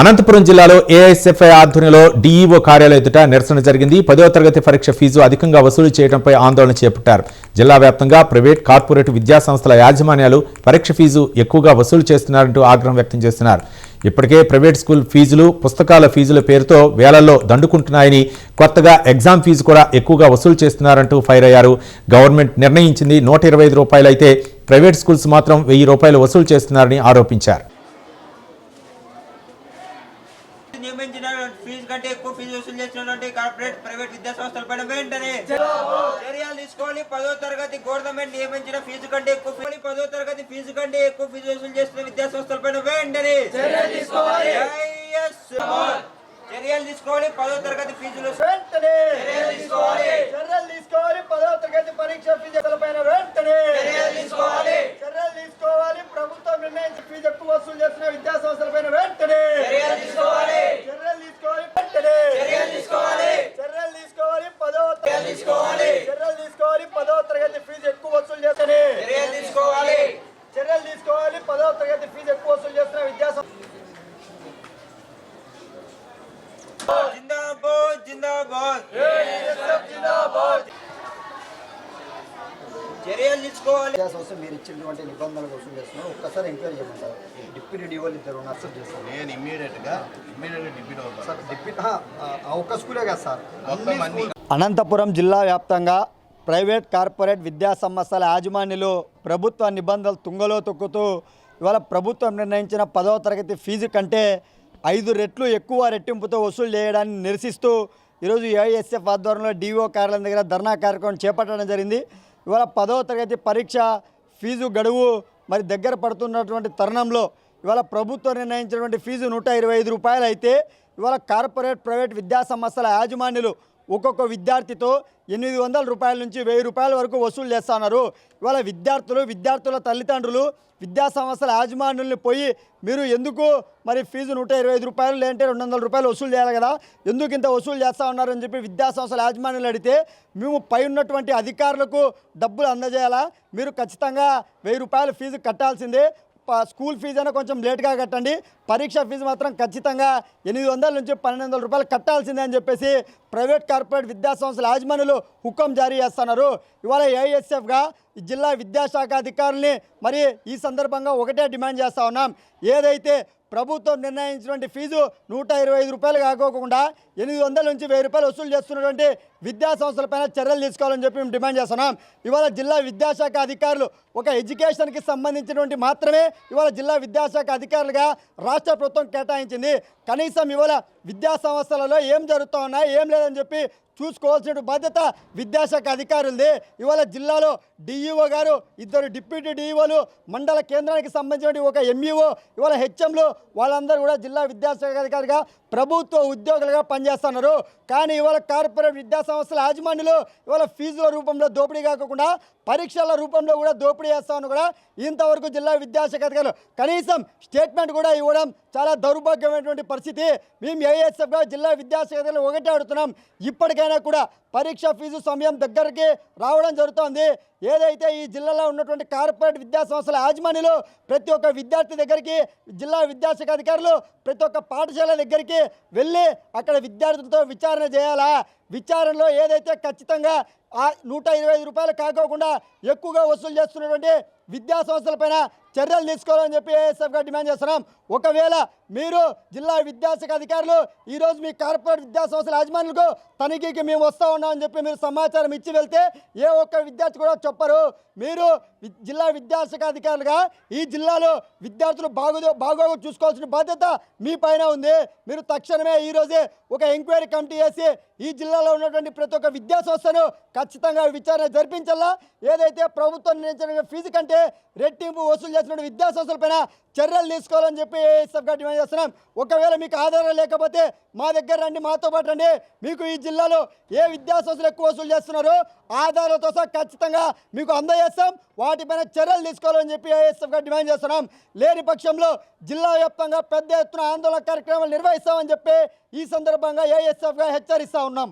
అనంతపురం జిల్లాలో ఏఎస్ఎఫ్ఐ ఆధ్వర్యంలో డీఈఓ కార్యాలయం ఎదుట నిరసన జరిగింది. పదో తరగతి పరీక్ష ఫీజు అధికంగా వసూలు చేయడంపై ఆందోళన చేపట్టారు. జిల్లా వ్యాప్తంగా ప్రైవేట్ కార్పొరేట్ విద్యా సంస్థల యాజమాన్యాలు పరీక్ష ఫీజు ఎక్కువగా వసూలు చేస్తున్నారంటూ ఆగ్రహం వ్యక్తం చేస్తున్నారు. ఇప్పటికే ప్రైవేట్ స్కూల్ ఫీజులు పుస్తకాల ఫీజుల పేరుతో వేలల్లో దండుకుంటున్నాయని కొత్తగా ఎగ్జామ్ ఫీజు కూడా ఎక్కువగా వసూలు చేస్తున్నారంటూ ఫైర్ అయ్యారు. గవర్నమెంట్ నిర్ణయించింది నూట ఇరవై ఐదు రూపాయలైతే ప్రైవేట్ స్కూల్స్ మాత్రం వెయ్యి రూపాయలు వసూలు చేస్తున్నారని ఆరోపించారు నియమించిన ఫీజు కంటే ఎక్కువ ఫీజు వసూలు చేసినటువంటి కార్పొరేట్ ప్రైవేట్ విద్యా సంస్థల పైన వెంటనే చర్యలు తీసుకోవాలి. పదో తరగతి గవర్నమెంట్ నియమించిన ఫీజు కంటే ఎక్కువ ఫీ- పదో తరగతి ఫీజు కంటే ఎక్కువ ఫీజు వసూలు చేస్తున్న విద్యా సంస్థల పైన వెంటనే చర్యలు తీసుకోవాలి. చర్యలు తీసుకోవాలి. పదో తరగతి ఫీజులు వెంటనే చర్యలు తీసుకోవాలి. పదవ తరగతి పరీక్ష ఫీజుల పైన వెంటనే చర్యలు తీసుకోవాలి ప్రభుత్వం నిర్ణయించిన ఫీజు ఎక్కువ వసూలు చేస్తున్న విద్యా సంస్థల పైన వెంటనే చర్యలు తీసుకోవాలి వెంటనే చర్యలు తీసుకోవాలి పదవ చర్యలు తీసుకోవాలి పదవ తరగతి ఫీజు ఎక్కువ వసూలు చేస్తేనే చర్యలు తీసుకోవాలి చర్యలు తీసుకోవాలి పదవ తరగతి ఫీజు ఎక్కువ వసూలు చేస్తున్న విద్యా సంస్థ జిందాబాద్ జిందాబాద్ చర్యలు తీసుకోవాలి. విద్యా సంస్థ మీరు ఇచ్చినటువంటి నిబంధనలు వసూలు చేస్తున్నారు ఒక్కసారి ఎంక్వైరీ చేయమంటారు. డిప్యూటీ డిఓలు ఇద్దరు ఉన్నారు సార్ చేస్తారు. నేను ఇమ్మీడియట్గా ఇమ్మీడియట్గా డిప్యూట్ అవుతాను సార్ డిప్యూటీ ఆ, ఆ ఒక్క స్కూలే కదా సార్. మొత్తం అన్ని అనంతపురం జిల్లా వ్యాప్తంగా ప్రైవేట్ కార్పొరేట్ విద్యా సంస్థల యాజమాన్యులు ప్రభుత్వ నిబంధనలు తుంగలో తొక్కుతూ ఇవాళ ప్రభుత్వం నిర్ణయించిన పదవ తరగతి ఫీజు కంటే ఐదు రెట్లు ఎక్కువ రెట్టింపుతో వసూలు చేయడాన్ని నిరసిస్తూ ఈరోజు ఏఐఎస్ఎఫ్ ఆధ్వర్యంలో డిఓ కార్యాలయం దగ్గర ధర్నా కార్యక్రమం చేపట్టడం జరిగింది. ఇవాళ పదవ తరగతి పరీక్ష ఫీజు గడువు మరి దగ్గర పడుతున్నటువంటి తరుణంలో ఇవాళ ప్రభుత్వం నిర్ణయించినటువంటి ఫీజు నూట ఇరవై ఐదు రూపాయలు అయితే ఇవాళ కార్పొరేట్ ప్రైవేట్ విద్యా సంస్థల యాజమాన్యులు ఒక్కొక్క విద్యార్థితో ఎనిమిది వందల రూపాయల నుంచి వెయ్యి రూపాయల వరకు వసూలు చేస్తున్నారు. ఇవాళ విద్యార్థులు విద్యార్థుల తల్లిదండ్రులు విద్యా సంస్థల యాజమాన్యుల్ని పోయి మీరు ఎందుకు మరి ఫీజు నూట ఇరవై ఐదు రూపాయలు లేదంటే రెండు వందల రూపాయలు వసూలు చేయాలి కదా? ఎందుకు ఇంత వసూలు చేస్తూ ఉన్నారని చెప్పి విద్యా సంస్థల యాజమాన్యులు అడిగితే మేము పై ఉన్నటువంటి అధికారులకు డబ్బులు అందజేయాలా? మీరు ఖచ్చితంగా వెయ్యి రూపాయలు ఫీజు కట్టాల్సిందే. స్కూల్ ఫీజు అయినా కొంచెం లేట్గా కట్టండి. పరీక్ష ఫీజు మాత్రం ఖచ్చితంగా ఎనిమిది వందల నుంచి పన్నెండు వందల రూపాయలు కట్టాల్సిందే అని చెప్పేసి ప్రైవేట్ కార్పొరేట్ విద్యా సంస్థల హుక్కం జారీ చేస్తున్నారు. ఇవాళ ఏఎస్ఎఫ్గా జిల్లా విద్యాశాఖ అధికారుల్ని మరి ఈ సందర్భంగా ఒకటే డిమాండ్ చేస్తూ ఉన్నాం. ఏదైతే ప్రభుత్వం నిర్ణయించినటువంటి ఫీజు నూట ఇరవై ఐదు రూపాయలు కాకోకుండా ఎనిమిది వందల నుంచి వెయ్యి రూపాయలు వసూలు చేస్తున్నటువంటి విద్యాసంస్థలపైన చర్యలు తీసుకోవాలని చెప్పి మేము డిమాండ్ చేస్తున్నాం. ఇవాళ జిల్లా విద్యాశాఖ అధికారులు ఒక ఎడ్యుకేషన్కి సంబంధించినటువంటి మాత్రమే ఇవాళ జిల్లా విద్యాశాఖ అధికారులుగా రాష్ట్ర ప్రభుత్వం కేటాయించింది. కనీసం ఇవాళ విద్యా సంస్థలలో ఏం జరుగుతూ ఉన్నాయి ఏం లేదని చెప్పి చూసుకోవాల్సిన బాధ్యత విద్యాశాఖ అధికారులది. ఇవాళ జిల్లాలో డిఈఓ గారు ఇద్దరు డిప్యూటీ డిఈఓలు మండల కేంద్రానికి సంబంధించిన ఒక ఎంఈఓ ఇవాళ హెచ్ఎంలు వాళ్ళందరూ కూడా జిల్లా విద్యాశాఖ అధికారిగా ప్రభుత్వ ఉద్యోగులుగా పనిచేస్తున్నారు. కానీ ఇవాళ కార్పొరేట్ విద్యా సంస్థల యాజమాన్యులు ఇవాళ ఫీజుల రూపంలో దోపిడీ కాకుండా పరీక్షల రూపంలో కూడా దోపిడీ చేస్తామని కూడా ఇంతవరకు జిల్లా విద్యాశాఖ అధికారులు కనీసం స్టేట్మెంట్ కూడా ఇవ్వడం చాలా దౌర్భాగ్యమైనటువంటి పరిస్థితి. మేము ఏఎస్ఎఫ్గా జిల్లా విద్యాశాఖ అధికారులు ఒకటే అడుగుతున్నాం. ఇప్పటికైనా కూడా పరీక్ష ఫీజు సమయం దగ్గరికి రావడం జరుగుతోంది. ఏదైతే ఈ జిల్లాలో ఉన్నటువంటి కార్పొరేట్ విద్యా సంస్థల యాజమాన్యులు ప్రతి ఒక్క విద్యార్థి దగ్గరికి జిల్లా విద్యాశాఖ అధికారులు ప్రతి ఒక్క పాఠశాల దగ్గరికి వెళ్ళి అక్కడ విద్యార్థులతో విచారణ చేయాలా? విచారణలో ఏదైతే ఖచ్చితంగా ఆ నూట ఇరవై ఐదు రూపాయలు కాకోకుండా ఎక్కువగా వసూలు చేస్తున్నటువంటి విద్యా సంస్థలపైన చర్యలు తీసుకోవాలని చెప్పి ఏఎస్ఎఫ్గా డిమాండ్ చేస్తున్నాం. ఒకవేళ మీరు జిల్లా విద్యాశాఖ అధికారులు ఈరోజు మీ కార్పొరేట్ విద్యా సంస్థల యాజమాన్యులకు తనిఖీకి మేము వస్తూ ఉన్నామని చెప్పి మీరు సమాచారం ఇచ్చి వెళ్తే ఏ ఒక్క విద్యార్థి కూడా చెప్పరు. మీరు జిల్లా విద్యాశాఖ అధికారులుగా ఈ జిల్లాలో విద్యార్థులు బాగోదో బాగోగు చూసుకోవాల్సిన బాధ్యత మీ పైన ఉంది. మీరు తక్షణమే ఈరోజే ఒక ఎంక్వైరీ కమిటీ వేసి ఈ జిల్లాలో ఉన్నటువంటి ప్రతి ఒక్క విద్యా సంస్థను ఖచ్చితంగా విచారణ జరిపించాలా? ఏదైతే ప్రభుత్వం నిర్ణయించిన ఫీజు కంటే రెట్టింపు వసూలు చేస్తున్న విద్యా సంస్థలపైన చర్యలు తీసుకోవాలని చెప్పి ఏఎస్ఎఫ్గా డిమాండ్ చేస్తున్నాం. ఒకవేళ మీకు ఆధారం లేకపోతే మా దగ్గర రండి మాతో పాటు రండి. మీకు ఈ జిల్లాలో ఏ విద్యా సంస్థలు ఎక్కువ వసూలు చేస్తున్నారో ఆధారాలతో సహా ఖచ్చితంగా మీకు అందజేస్తాం. వాటిపైన చర్యలు తీసుకోవాలని చెప్పి ఏఎస్ఎఫ్గా డిమాండ్ చేస్తున్నాం. లేని పక్షంలో జిల్లా వ్యాప్తంగా పెద్ద ఎత్తున ఆందోళన కార్యక్రమాలు నిర్వహిస్తామని చెప్పి ఈ సందర్భంగా ఏఎస్ఎఫ్గా హెచ్చరిస్తా ఉన్నాం.